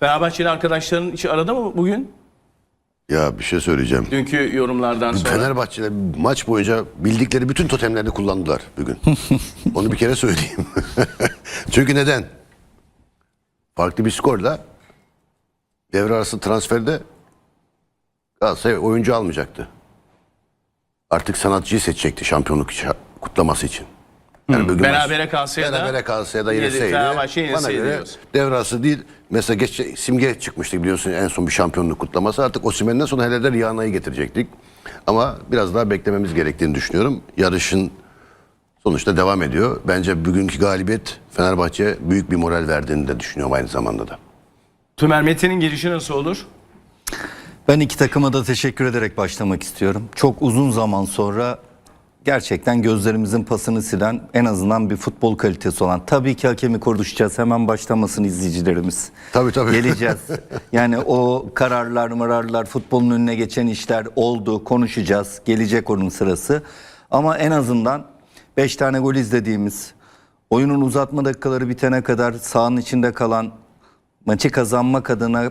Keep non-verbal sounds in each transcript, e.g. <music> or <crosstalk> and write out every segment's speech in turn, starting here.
Fenerbahçeli arkadaşların içi arada mı bugün? Ya bir şey söyleyeceğim. Dünkü yorumlardan sonra. Fenerbahçe'de maç boyunca bildikleri bütün totemlerini kullandılar bugün. <laughs> Onu bir kere söyleyeyim. <laughs> Çünkü neden? Farklı bir skorla devre arası transferde Galatasaray oyuncu almayacaktı. Artık sanatçıyı seçecekti şampiyonluk kutlaması için. Yani bugün Berabere kalsa ya da Berabere kalsa ya da yenilseydi. Fenerbahçe Bana yenilseydi göre diyorsun. arası değil. Mesela geç, simge çıkmıştı biliyorsun en son bir şampiyonluk kutlaması. Artık Osimhen'den sonra hele de Rihanna'yı getirecektik. Ama biraz daha beklememiz gerektiğini düşünüyorum. Yarışın sonuçta devam ediyor. Bence bugünkü galibiyet Fenerbahçe büyük bir moral verdiğini de düşünüyorum aynı zamanda da. Tümer Metin'in girişi nasıl olur? Ben iki takıma da teşekkür ederek başlamak istiyorum. Çok uzun zaman sonra gerçekten gözlerimizin pasını silen en azından bir futbol kalitesi olan. Tabii ki hakemi konuşacağız. Hemen başlamasın izleyicilerimiz. Tabii, tabii. Geleceğiz. <laughs> yani o kararlar mararlar futbolun önüne geçen işler oldu. Konuşacağız. Gelecek onun sırası. Ama en azından 5 tane gol izlediğimiz oyunun uzatma dakikaları bitene kadar sahanın içinde kalan maçı kazanmak adına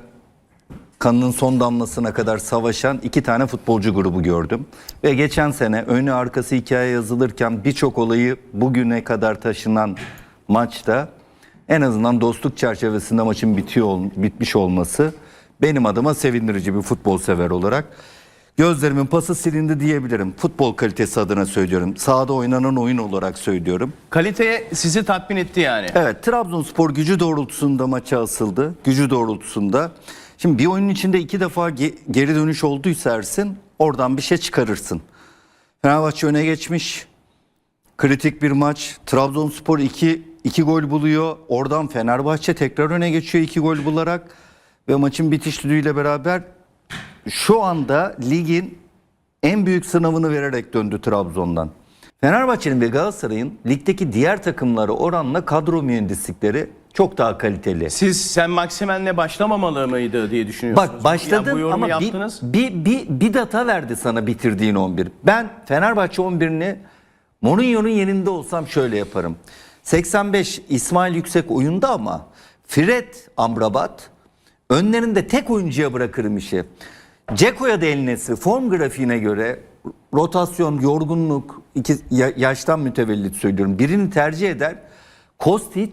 kanının son damlasına kadar savaşan iki tane futbolcu grubu gördüm. Ve geçen sene önü arkası hikaye yazılırken birçok olayı bugüne kadar taşınan maçta en azından dostluk çerçevesinde maçın bitiyor bitmiş olması benim adıma sevindirici bir futbol sever olarak. Gözlerimin pası silindi diyebilirim. Futbol kalitesi adına söylüyorum. Sahada oynanan oyun olarak söylüyorum. Kalite sizi tatmin etti yani. Evet Trabzonspor gücü doğrultusunda maça asıldı. Gücü doğrultusunda. Şimdi bir oyunun içinde iki defa ge- geri dönüş olduysa Ersin oradan bir şey çıkarırsın. Fenerbahçe öne geçmiş. Kritik bir maç. Trabzonspor 2 2 gol buluyor. Oradan Fenerbahçe tekrar öne geçiyor 2 gol bularak ve maçın bitiş düdüğüyle beraber şu anda ligin en büyük sınavını vererek döndü Trabzon'dan. Fenerbahçe'nin ve Galatasaray'ın ligdeki diğer takımları oranla kadro mühendislikleri çok daha kaliteli. Siz sen Maksimen'le başlamamalı mıydı diye düşünüyorsunuz. Bak başladın Yani bu ama bir, yaptınız. bir, bir, bir data verdi sana bitirdiğin 11. Ben Fenerbahçe 11'ini Mourinho'nun yerinde olsam şöyle yaparım. 85 İsmail Yüksek oyunda ama Fred Amrabat önlerinde tek oyuncuya bırakırım işi. Ceko'ya da eline sı- form grafiğine göre rotasyon, yorgunluk, iki, ya- yaştan mütevellit söylüyorum. Birini tercih eder. Kostic,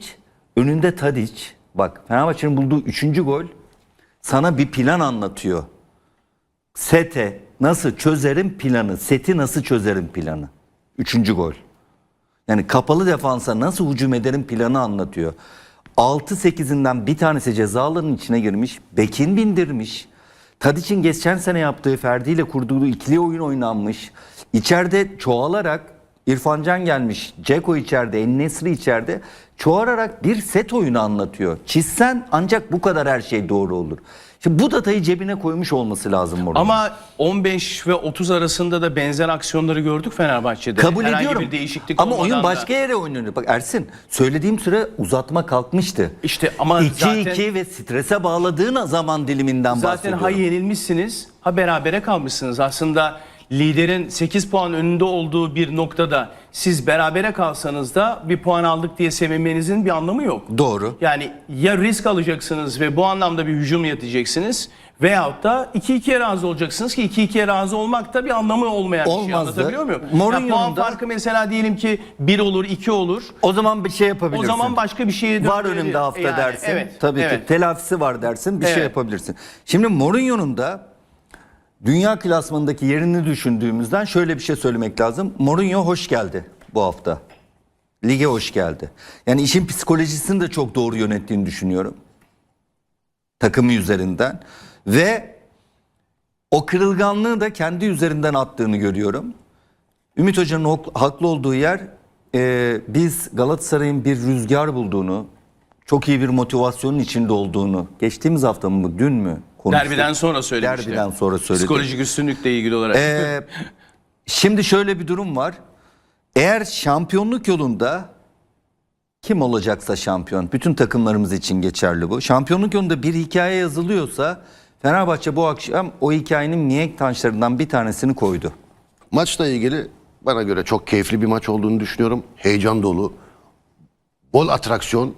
önünde Tadic. Bak Fenerbahçe'nin bulduğu üçüncü gol sana bir plan anlatıyor. Sete nasıl çözerim planı, seti nasıl çözerim planı. Üçüncü gol. Yani kapalı defansa nasıl hücum ederim planı anlatıyor. 6-8'inden bir tanesi cezaların içine girmiş. Bekin bindirmiş. Tadiç'in geçen sene yaptığı Ferdi ile kurduğu ikili oyun oynanmış. İçeride çoğalarak İrfan Can gelmiş. Ceko içeride, Ennesri içeride. Çoğalarak bir set oyunu anlatıyor. Çizsen ancak bu kadar her şey doğru olur. Şimdi bu datayı cebine koymuş olması lazım orada. Ama 15 ve 30 arasında da benzer aksiyonları gördük Fenerbahçe'de. Kabul Herhangi ediyorum. bir değişiklik ama oyun da. başka yere oynanıyor. Bak Ersin söylediğim süre uzatma kalkmıştı. İşte ama 2-2 zaten- ve strese bağladığın zaman diliminden Zaten bahsediyorum. ha yenilmişsiniz ha berabere kalmışsınız. Aslında liderin 8 puan önünde olduğu bir noktada siz berabere kalsanız da bir puan aldık diye sevinmenizin bir anlamı yok. Doğru. Yani ya risk alacaksınız ve bu anlamda bir hücum yatacaksınız veyahut da 2-2'ye razı olacaksınız ki 2-2'ye razı olmak da bir anlamı olmayan bir şey Olmazdı. anlatabiliyor muyum? Mourinho'nun Ya puan da- farkı mesela diyelim ki 1 olur 2 olur. O zaman bir şey O yapabilirsin. zaman başka bir şeye var önümde hafta Yani, dersin. Evet. Tabii evet. ki telafisi var dersin. Bir şey Evet. yapabilirsin. Şimdi Mourinho'nun da dünya klasmanındaki yerini düşündüğümüzden şöyle bir şey söylemek lazım. Mourinho hoş geldi bu hafta. Lige hoş geldi. Yani işin psikolojisini de çok doğru yönettiğini düşünüyorum. Takımı üzerinden ve o kırılganlığı da kendi üzerinden attığını görüyorum. Ümit Hoca'nın hak- haklı olduğu yer e, biz Galatasaray'ın bir rüzgar bulduğunu, çok iyi bir motivasyonun içinde olduğunu geçtiğimiz hafta mı dün mü konuştuk? Derbiden sonra söylemişti. Derbiden sonra söyledim. Psikolojik üstünlükle ilgili olarak. Ee, şimdi şöyle bir durum var. Eğer şampiyonluk yolunda kim olacaksa şampiyon, bütün takımlarımız için geçerli bu. Şampiyonluk yolunda bir hikaye yazılıyorsa Fenerbahçe bu akşam o hikayenin mihenk taşlarından bir tanesini koydu. Maçla ilgili bana göre çok keyifli bir maç olduğunu düşünüyorum. Heyecan dolu. Bol atraksiyon.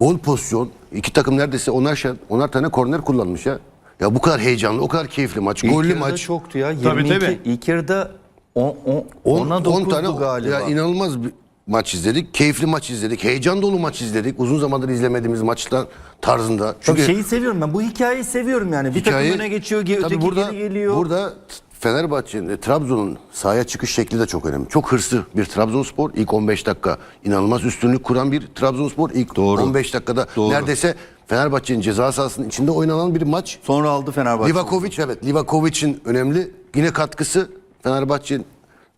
Bol pozisyon. iki takım neredeyse onar, şer- onar tane korner kullanmış ya. Ya bu kadar heyecanlı, o kadar keyifli maç, İlk gollü yarıda maç. çoktu ya. Tabii, 22, tabii. İlk yarıda 10 10 10'a 9'du tane galiba. ya inanılmaz bir maç izledik. Keyifli maç izledik. Heyecan dolu maç izledik. Uzun zamandır izlemediğimiz maçlar tarzında. Çünkü şeyi seviyorum ben. Bu hikayeyi seviyorum yani. Bir hikaye- takım öne geçiyor, ge- Tabii öteki burada, geri geliyor. Burada Fenerbahçe'nin, e, Trabzon'un sahaya çıkış şekli de çok önemli. Çok hırslı bir Trabzonspor. İlk 15 dakika inanılmaz üstünlük kuran bir Trabzonspor. İlk Doğru. 15 dakikada Doğru. neredeyse Fenerbahçe'nin ceza sahasının içinde oynanan bir maç. Sonra aldı Fenerbahçe. Livakovic evet. Livakovic'in önemli yine katkısı Fenerbahçe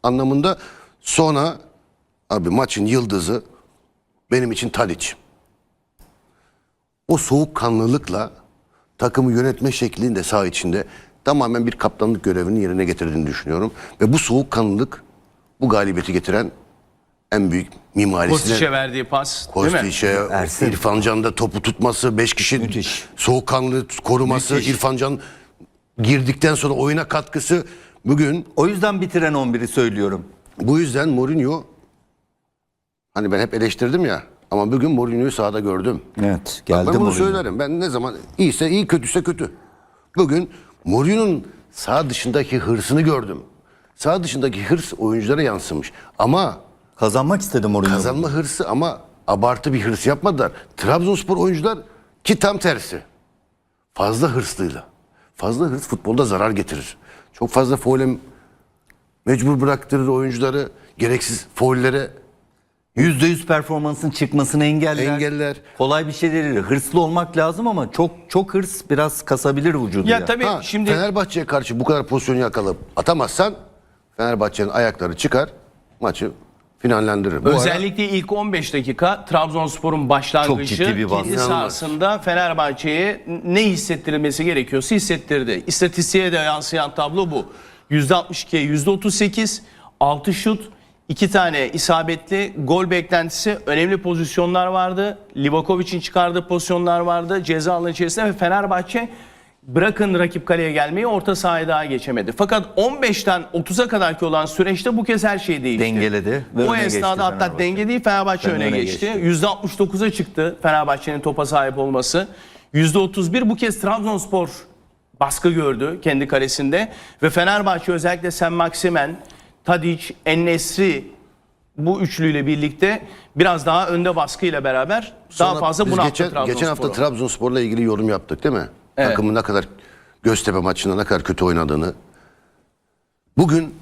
anlamında. Sonra abi maçın yıldızı benim için Tadic. O soğukkanlılıkla takımı yönetme şeklinde saha içinde tamamen bir kaptanlık görevini yerine getirdiğini düşünüyorum. Ve bu soğukkanlılık bu galibiyeti getiren en büyük mimarisine Kostic'e verdiği pas değil mi? Kostiç'e. İrfan Can'da topu tutması, 5 kişi Müthiş. soğukkanlı koruması, Müthiş. İrfan Can girdikten sonra oyuna katkısı. Bugün O yüzden bitiren 11'i söylüyorum. bu yüzden Mourinho hani ben hep eleştirdim ya ama bugün Mourinho'yu sahada gördüm. Evet, Ben geldi bunu Mourinho. söylerim. Ben ne zaman iyiyse iyi, kötüyse kötü. Bugün Mourinho'nun sağ dışındaki hırsını gördüm. Sağ dışındaki hırs oyunculara yansımış. Ama Kazanmak istedi Mourinho. Kazanma hırsı ama abartı bir hırs yapmadılar. Trabzonspor oyuncular ki tam tersi. Fazla hırslıyla. Fazla hırs futbolda zarar getirir. Çok fazla faule mecbur bıraktırır oyuncuları. Gereksiz faullere %100 performansın çıkmasını engeller. Engeller. Kolay bir şey değil. Hırslı olmak lazım ama çok çok hırs biraz kasabilir vücudu. Ya ya. tabii Ha, şimdi Fenerbahçe'ye karşı bu kadar pozisyonu yakalayıp atamazsan Fenerbahçe'nin ayakları çıkar. Maçı finallendirir. Bu ara- Özellikle ilk 15 dakika Trabzonspor'un başlangıcı kendi sahasında Fenerbahçe'ye ne hissettirilmesi gerekiyorsa hissettirdi. İstatistiğe de yansıyan tablo bu. %62'ye %38, 6 şut, 2 tane isabetli gol beklentisi, önemli pozisyonlar vardı. Livakovic'in çıkardığı pozisyonlar vardı. Ceza alanı içerisinde ve Fenerbahçe bırakın rakip kaleye gelmeyi orta sahaya daha geçemedi. Fakat 15'ten 30'a kadarki olan süreçte bu kez her şey değişti. Dengeledi ve o esnada hatta denge değil Fenerbahçe Ben öne, öne geçti. geçti. %69'a çıktı Fenerbahçe'nin topa sahip olması. %31 bu kez Trabzonspor baskı gördü kendi kalesinde ve Fenerbahçe özellikle Sen Maksimen, Tadic, Ennesri bu üçlüyle birlikte biraz daha önde baskıyla beraber daha Sonra fazla biz bunu geçen, attı geçen hafta Trabzonspor'a. Trabzonspor'la ilgili yorum yaptık değil mi? Evet. Takımın ne kadar Göztepe maçında ne kadar kötü oynadığını. Bugün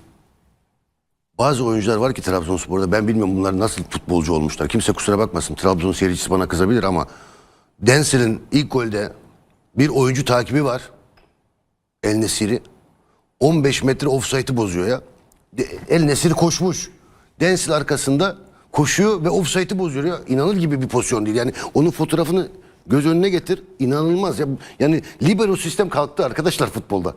bazı oyuncular var ki Trabzonspor'da ben bilmiyorum bunlar nasıl futbolcu olmuşlar. Kimse kusura bakmasın Trabzon seyircisi bana kızabilir ama Densel'in ilk golde bir oyuncu takibi var. El Nesiri. 15 metre offside'ı bozuyor ya. El Nesiri koşmuş. Densil arkasında koşuyor ve offside'ı bozuyor ya. İnanılır gibi bir pozisyon değil. Yani onun fotoğrafını göz önüne getir. İnanılmaz ya. Yani libero sistem kalktı arkadaşlar futbolda.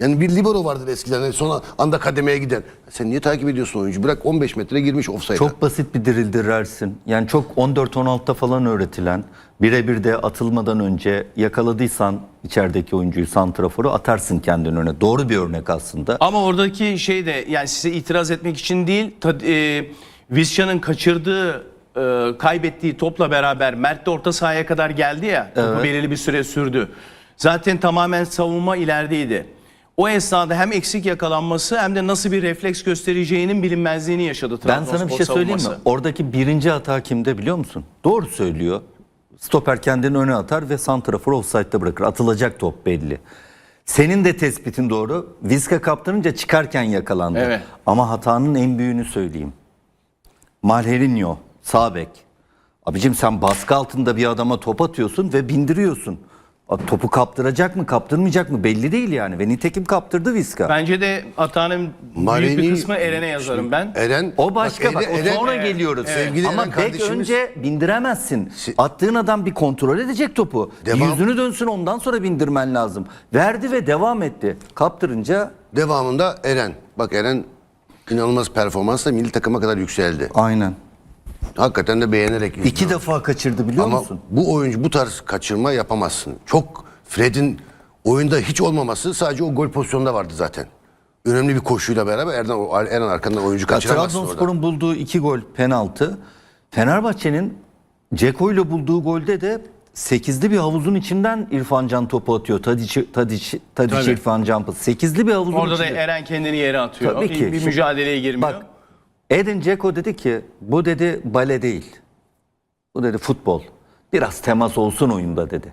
Yani bir libero vardır eskiden. Yani sonra anda kademeye giden. Sen niye takip ediyorsun oyuncu? Bırak 15 metre girmiş offside'a. Çok basit bir dirildir Ersin. Yani çok 14-16'da falan öğretilen birebir de atılmadan önce yakaladıysan içerideki oyuncuyu santraforu atarsın kendin öne. Doğru bir örnek aslında. Ama oradaki şey de yani size itiraz etmek için değil, e, Vizcan'ın kaçırdığı, e, kaybettiği topla beraber Mert de orta sahaya kadar geldi ya, topu belirli bir süre sürdü. Zaten tamamen savunma ilerideydi. O esnada hem eksik yakalanması hem de nasıl bir refleks göstereceğinin bilinmezliğini yaşadı Ben sana bir Trabzonspor şey söyleyeyim mi? savunması. Oradaki birinci hata kimde biliyor musun? Doğru söylüyor. Stoper kendini öne atar ve santrafor offside'da bırakır. Atılacak top belli. Senin de tespitin doğru. Vizca kaptırınca çıkarken yakalandı. Evet. Ama hatanın en büyüğünü söyleyeyim. Malherinho, sağ bek. Abicim sen baskı altında bir adama top atıyorsun ve bindiriyorsun. Abi topu kaptıracak mı kaptırmayacak mı belli değil yani. Ve nitekim kaptırdı Vizca. Bence de hatanın büyük Marini- bir kısmı Eren'e yazarım ben. Eren, O başka bak, Eren- o sonra Eren- geliyoruz. Sevgili Ama Eren bek kardeşimiz- önce bindiremezsin. Attığın adam bir kontrol edecek topu. Devam. Yüzünü dönsün ondan sonra bindirmen lazım. Verdi ve devam etti. Kaptırınca Devamında Eren. Bak Eren inanılmaz performansla milli takıma kadar yükseldi. aynen. Hakikaten de beğenerek izliyorum. İki defa kaçırdı biliyor Ama musun? bu oyuncu bu tarz kaçırma yapamazsın. Çok Fred'in oyunda hiç olmaması sadece o gol pozisyonunda vardı zaten. Önemli bir koşuyla beraber Erden, Eren arkandan oyuncu Ya kaçıramazsın orada. Trabzonspor'un bulduğu iki gol penaltı. Fenerbahçe'nin Ceko ile bulduğu golde de 8'li bir havuzun içinden İrfan Can topu atıyor. Tadiç, Tadiç, Tadiç Tabii. İrfan Can 8'li bir havuzun Orada da. Eren kendini yere atıyor. Tabii ki. Bir, bir mücadeleye girmiyor. Bak Edin Dzeko dedi ki bu dedi bale değil. Bu dedi futbol. Biraz temas olsun oyunda dedi.